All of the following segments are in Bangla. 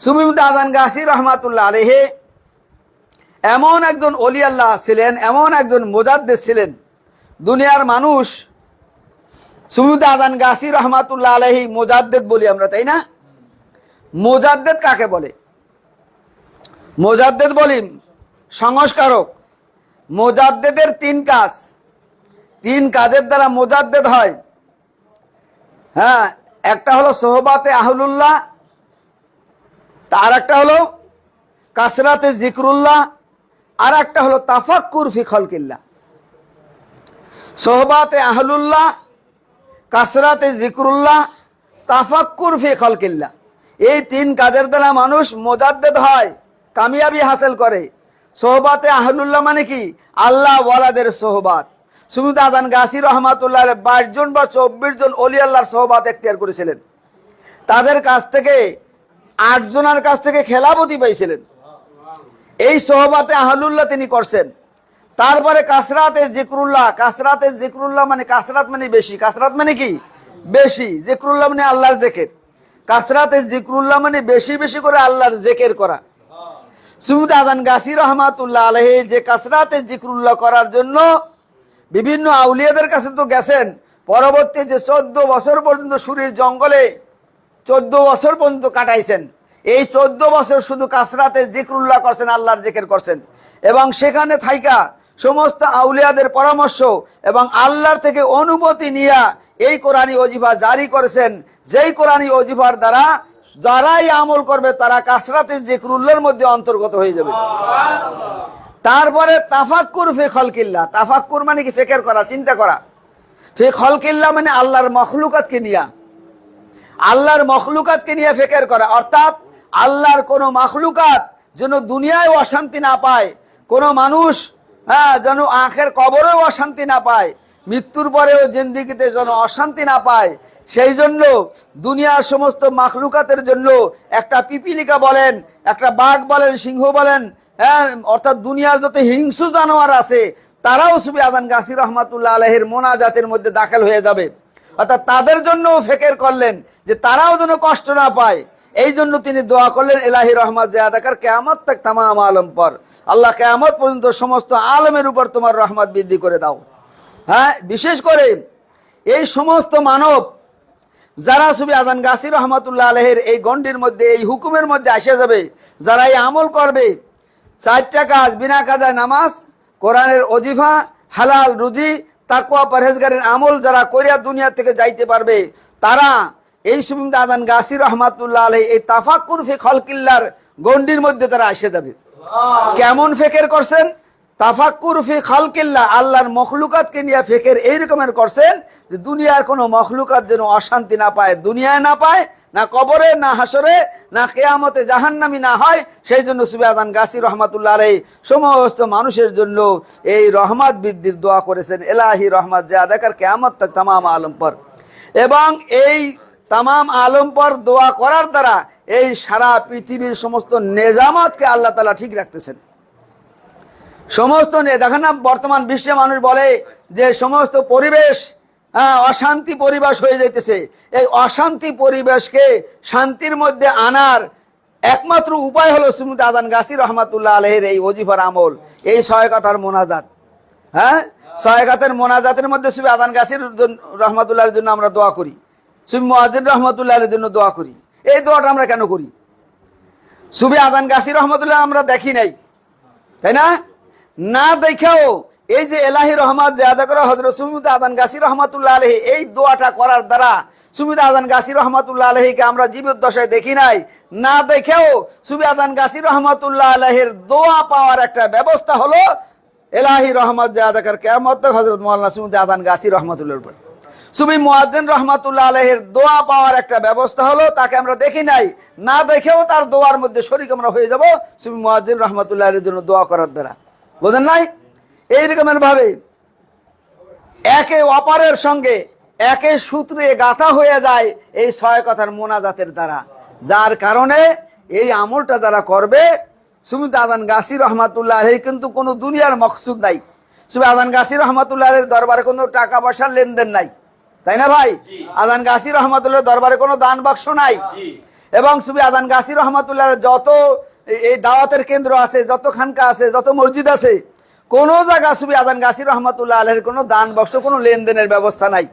সুমিমুদ আজান গাছি রহমাতুল্লাহ আলহে এমন একজন অলি আল্লাহ ছিলেন, এমন একজন মোজাদ্দেদ ছিলেন, দুনিয়ার মানুষ সুমিমুদ আজান গাছি রহমাতুল্লাহ আলহি মোজাদ্দেদ বলি আমরা, তাই না? মোজাদ্দেদ কাকে বলে? মোজাদ্দেদ বলি সংস্কারক। মোজাদ্দেদের তিন কাজ। তিন কাজের দ্বারা মোজাদ্দেদ হয়। হ্যাঁ একটা হলো সোহবাতে আহলুল্লাহ তার একটা হলো কাসরাতে জিকরুল্লাহ আর একটা হলো তাফাক্কুর ফি খলকিল্লা সোহবাতে আহলুল্লাহ, কাসরাতে জিকরুল্লাহ, তাফাক্কুর ফি খলকিল্লা এই তিন কাজের দ্বারা মানুষ মোজাদ্দেদ হয়, কামিয়াবি হাসিল করে। সোহবাতে আহলুল্লাহ মানে কি? আল্লাহ ওয়ালাদের সোহবাত। সুমিত আদান গাছি রহমাতুল্লাহ বাইশ জন বা চব্বিশ জন অলি আল্লাহর সোহবাত এখতিয়ার করেছিলেন। তাদের কাছ থেকে আটজনের কাছ থেকে খেলাপতি পাইছিলেন। এই সহবাতে আহলুল্লাহ তিনি করছেন। তারপরে কাসরাতে জিক্রুল্লাহ, কাসরাতে জিকরুল্লাহ মানে কাসরাত মানে বেশি। কাসরাত মানে কি? বেশি। জিকরুল্লাহ মানে আল্লাহর জেকের। কাসরাতে জিকরুল্লাহ মানে বেশি বেশি করে আল্লাহর জেকের করা। সুমিত আদান গাছি রহমাতুল্লাহ আলহে যে কাসরাতে জিকরুল্লাহ করার জন্য বিভিন্ন আউলিয়াদের কাছে তো গেছেন। পরবর্তী যে চোদ্দ বছর পর্যন্ত সুরের জঙ্গলে চোদ্দ বছর পর্যন্ত কাটাইছেন। এই চোদ্দ বছর শুধু কাসরাতে জিক্রুল্লাহ করছেন, আল্লাহর জিকের করছেন। এবং সেখানে থাইকা সমস্ত আউলিয়াদের পরামর্শ এবং আল্লাহর থেকে অনুমতি নিয়া এই কোরআনী অজিফা জারি করেছেন। যেই কোরআনী অজিফার দ্বারা যারাই আমল করবে, তারা কাসরাতে জিক্রুল্লাহর মধ্যে অন্তর্গত হয়ে যাবে। তারপরে তাফাক্কুর ফে খলকিল্লা তাফাক্কুর মানে কি? ফেকের করা, চিন্তা করা। ফে খলকিল্লা মানে আল্লাহর মখলুকাতকে নিয়া। আল্লাহর মখলুকাতকে নিয়ে ফেকের করা। অর্থাৎ আল্লাহর কোনো মখলুকাত যেন দুনিয়ায় অশান্তি না পায়, কোনো মানুষ হ্যাঁ যেন আখের কবরেও অশান্তি না পায়, মৃত্যুর পরেও জিন্দিগিতে যেন অশান্তি না পায়, সেই জন্য দুনিয়ার সমস্ত মাখলুকাতের জন্য একটা পিপিলিকা বলেন, একটা বাঘ বলেন, সিংহ বলেন হ্যাঁ অর্থাৎ দুনিয়ার যত হিংস্র জানোয়ার আছে, তারাও সুবি আদান গাছি রহমাতুল্লাহ আলহের মোনাজাতের মধ্যে দাখিল হয়ে যাবে। অর্থাৎ তাদের জন্য ফেকের করলেন যে তারাও যেন কষ্ট না পায়। এই জন্য তিনি দোয়া করলেন এলাহি রহমত জাহাদাকার কেয়ামত তাক তামাম আলম পর। আল্লাহ কেয়ামত পর্যন্ত সমস্ত আলমের উপর তোমার রহমত বৃদ্ধি করে দাও। হ্যাঁ বিশেষ করে এই সমস্ত মানব, যারা সুবি আদান গাছি রহমতুল্লাহ আলহের এই গণ্ডির মধ্যে, এই হুকুমের মধ্যে আসে যাবে, যারা এই আমল করবে, চারটা কাজ, বিনা কাজায় নামাজ, কোরআনের অজিফা, হালাল রুজি তাকুয়া পরহেজগারের আমল যারা কোরিয়া দুনিয়া থেকে যাইতে পারবে তারা এই সুবিন্দা আদান গাছি রহমাতুল্লাহ আলহ এই তাফাক্কুর ফে খলকিল্লার গণ্ডির মধ্যে তারা আসে যাবে। কেমন ফেকের করছেন? তাফাক্কুর ফি খালকিল্লা আল্লাহর মখলুকাতকে নিয়ে ফেকের এই রকমের করছেন যে দুনিয়ার কোনো মখলুকাত যেন অশান্তি না পায় দুনিয়ায় না পায় না কবরে, না হাসরে না কেয়ামতে জাহান্নামি না হয় সেই জন্য সুবেদান গাছি রহমাতুল্লাহ আলাই সমস্ত মানুষের জন্য এই রহমত বৃদ্ধির দোয়া করেছেন। এলাহি রহমত, যে আদাকার কেয়ামত তক তামাম আলম পর। এবং এই তামাম আলম পর দোয়া করার দ্বারা এই সারা পৃথিবীর সমস্ত নেজামতকে আল্লাহ তালা ঠিক রাখতেছেন। সমস্ত দেখেন না, বর্তমান বিশ্বে মানুষ বলে যে সমস্ত পরিবেশ অশান্তি পরিবেশ হয়ে যাইতেছে। এই অশান্তি পরিবেশকে শান্তির মধ্যে আনার একমাত্র উপায় হলো সুমিত আদান গাছি রহমাতুল্লাহ আলহের এই ওজিফার আমল, এই সহায়কাতার মোনাজাত। হ্যাঁ সহায়কাতের মোনাজাতের মধ্যে সুবি আদান গাছির রহমাতুল্লাহর জন্য আমরা দোয়া করি। সুবি মোয়াজিন রহমতুল্লাহের জন্য দোয়া করি। এই দোয়াটা আমরা কেন করি? সুবি আদান গাছি রহমতুল্লাহ আমরা দেখি নাই, তাই না? না দেখেও এই যে এলাহি রহমত যে আদা করা হজরত সুমিত আদান গাছি রহমতুল্লাহ আলহী এই দোয়াটা করার দ্বারা সুমিত আদান গাছি রহমতুল্লাহ আলহীকে আমরা জীবদ্দশায় দেখি নাই। না দেখেও সুবি আদান গাছি রহমতুল্লাহ আলহের দোয়া পাওয়ার একটা ব্যবস্থা হলো এলাহি রহমত যে আদাকার কেমত হজরত মৌলানা সুমিত আদান গাছি রহমতুল্লাহর উপর। সুবি মুয়াজ্জিন রহমাতুল্লাহ আলহের দোয়া পাওয়ার একটা ব্যবস্থা হলো, তাকে আমরা দেখি নাই। না দেখেও তার দোয়ার মধ্যে শরিক আমরা হয়ে যাব সুবি মুয়াজ্জিন রহমাতুল্লাহ আলহের জন্য দোয়া করার দ্বারা। বোঝেন নাই? এই রকমের ভাবে একে অপারের সঙ্গে একে সূত্রে গাথা হয়ে যায় এই ছয় কথার মোনাজাতের দ্বারা। যার কারণে এই আমলটা যারা করবে, সুমিত আদান গাছি রহমাতুল্লাহ আলহী কিন্তু কোনো দুনিয়ার মকসুদ নাই। সুমি আদান গাছি রহমাতুল্লাহ দরবারে কোনো টাকা পয়সার লেনদেন নাই। তাই না ভাই? আদান গাছি রহমাতুল্লাহ দরবারে কোনো দান বাক্স নাই। এবং সুবি আদান গাছি রহমাতুল্লাহ যত এই- এই দাওয়াতের কেন্দ্র আছে যত খানকা আছে, যত মসজিদ আছে কোনো জায়গা সুবি আদান গাছি রহমাতুল্লাহ আলহের কোনো দান বক্স, কোনো লেনদেনের ব্যবস্থা নাই।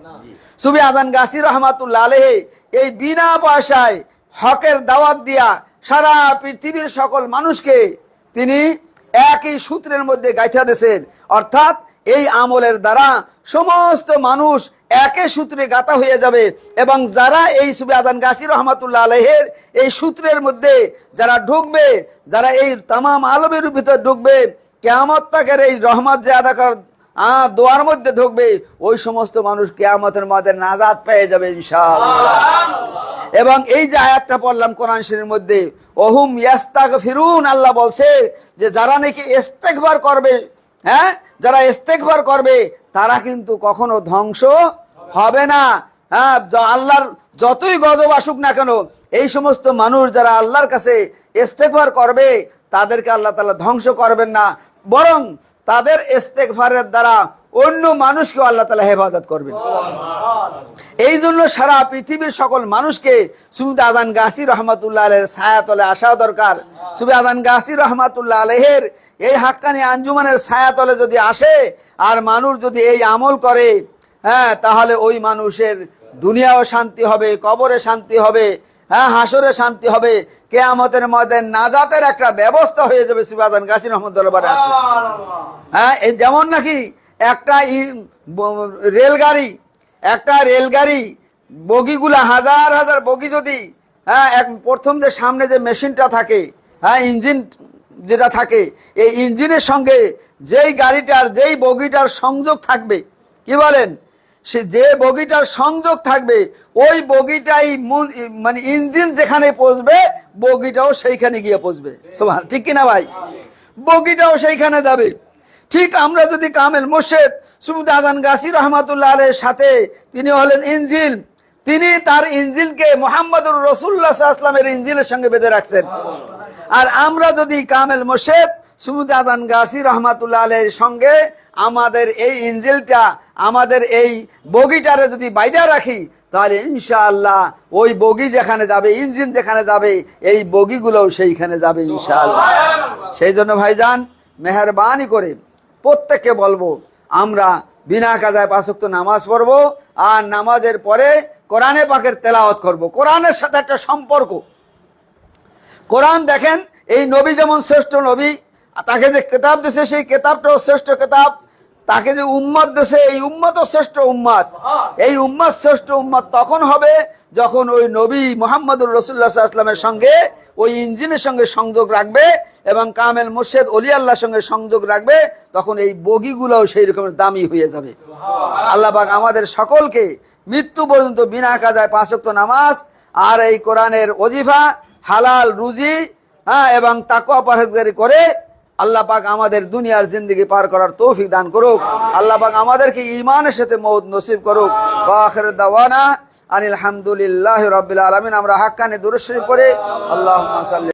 সুবি আদান গাছি রহমাতুল্লাহ আলহে এই বিনা পয়সায় হকের দাওয়াত দিয়া সারা পৃথিবীর সকল মানুষকে তিনি একই সূত্রের মধ্যে গাইথা দিয়েছেন। অর্থাৎ এই আমলের দ্বারা সমস্ত মানুষ একে সূত্রে গাতা হয়ে যাবে এবং যারা এই সুবে আদান গাছি রহমাতুল্লাহ আলহের এই সূত্রের মধ্যে যারা ঢুকবে, যারা এই তামাম আলমের ভিতর ঢুকবে কেয়ামত তাকের এই রহমত যে আদা কর আহ, দোয়ার মধ্যে ঢুকবে ওই সমস্ত মানুষ কেয়ামতের মধ্যে নাজাদ পেয়ে যাবে এবং এই যে আয়াতটা পড়লাম কোরআন শরীফের মধ্যে ওহুম ইয়াস্তাক ফিরুন আল্লাহ বলছে যে যারা নাকি ইস্তেকবার করবে হ্যাঁ যারা ইস্তেকবার করবে তারা কিন্তু কখনো ধ্বংস হবে না। হ্যাঁ আল্লাহর যতই গজব আসুক না কেন এই সমস্ত মানুষ যারা আল্লাহর কাছে ইস্তেকবার করবে তাদেরকে আল্লাহ তালা ধ্বংস করবেন না বরং তাদের ইস্তেকভারের দ্বারা অন্য মানুষকেও আল্লাহ তাআলা হেফাজত করবেন। এই জন্য সারা পৃথিবীর সকল মানুষকে সুবিদা আদান গাছি রহমাতুল্লাহ আলহের ছায়াতলে আসা দরকার। সুবিদা আদান গাছি রহমাতুল্লাহ আলহের এই হাক্কানি আঞ্জুমানের ছায়াতলে যদি আসে আর মানুষ যদি এই আমল করে হ্যাঁ তাহলে ওই মানুষের দুনিয়াও শান্তি হবে কবরে শান্তি হবে। হ্যাঁ হাসরে শান্তি হবে। কেয়ামতের মধ্যে নাজাতের একটা ব্যবস্থা হয়ে যাবে, সুবাদান গাছি রহমতুল্লাহ আসলে। হ্যাঁ যেমন নাকি একটা রেলগাড়ি একটা রেলগাড়ি, বগিগুলা হাজার হাজার বগি যদি হ্যাঁ এক প্রথম যে সামনে যে মেশিনটা থাকে হ্যাঁ ইঞ্জিন যেটা থাকে, এই ইঞ্জিনের সঙ্গে যেই গাড়িটার, যেই বগিটার সংযোগ থাকবে, কি বলেন? সে যে বগিটার সংযোগ থাকবে, ওই বগিটাই মানে ইঞ্জিন যেখানে পৌঁছবে, বগিটাও সেইখানে গিয়ে পৌঁছবে। সোভান ঠিক কিনা ভাই? বগিটাও সেইখানে যাবে। ঠিক আমরা যদি কামেল মোর্শেদ সুমুদ গাছি রহমাতুল্লাহ আলের সাথে, তিনি হলেন ইঞ্জিন, তিনি তার ইঞ্জিনকে মোহাম্মদুর রসুল্লাহ আসলামের ইঞ্জিনের সঙ্গে বেঁধে রাখছেন। আর আমরা যদি কামেল মোর্শেদ সুমুদ আদান গাছি রহমাতুল্লাহ সঙ্গে আমাদের এই ইঞ্জিলটা আমাদের এই বগিটারে যদি বাইদা রাখি, তাহলে ইনশাআল্লাহ ওই বগি যেখানে যাবে, ইঞ্জিন যেখানে যাবে, এই বগিগুলোও সেইখানে যাবে ইনশাআল্লাহ। সেই জন্য ভাইজান, মেহরবানি করে প্রত্যেককে বলব, আমরা বিনা কাজায় পাঁচক্ত নামাজ পড়ব, আর নামাজের পরে কোরআনে পাকের তেলাওয়াত করব। কোরআনের সাথে একটা সম্পর্ক। কোরআন দেখেন, এই নবী যেমন শ্রেষ্ঠ নবী তাকে যে কেতাব দিছে সেই কেতাবটাও শ্রেষ্ঠ কেতাব। তাকে যে উম্মত দিছে এই উম্মতও শ্রেষ্ঠ উম্মত। এই উম্মাদ শ্রেষ্ঠ উম্মত তখন হবে যখন ওই নবী মোহাম্মদুর রসুল্লাহ আসলামের সঙ্গে ওই ইঞ্জিনের সঙ্গে সংযোগ রাখবে এবং কামেল মোর্শেদ অলি আল্লাহর সঙ্গে সংযোগ রাখবে তখন এই বগিগুলোও সেই রকমের দামি হয়ে যাবে। আল্লাহ পাক আমাদের সকলকে মৃত্যু পর্যন্ত বিনা কাজায় পাঁচক্ত নামাজ আর এই কোরআনের অজিফা হালাল রুজি হ্যাঁ এবং তাকুয়া পারহেজগারি করে আল্লাহ পাক আমাদের দুনিয়ার জিন্দগি পার করার তৌফিক দান করুক। আল্লাহ পাক আমাদেরকে ইমানের সাথে মৌত নসিব করুক। বাখের দাওয়ানা আনিল হামদুলিল্লাহ রবিল আলমিন। আমরা হাক্কানে দূরশ্রী করে আল্লাহ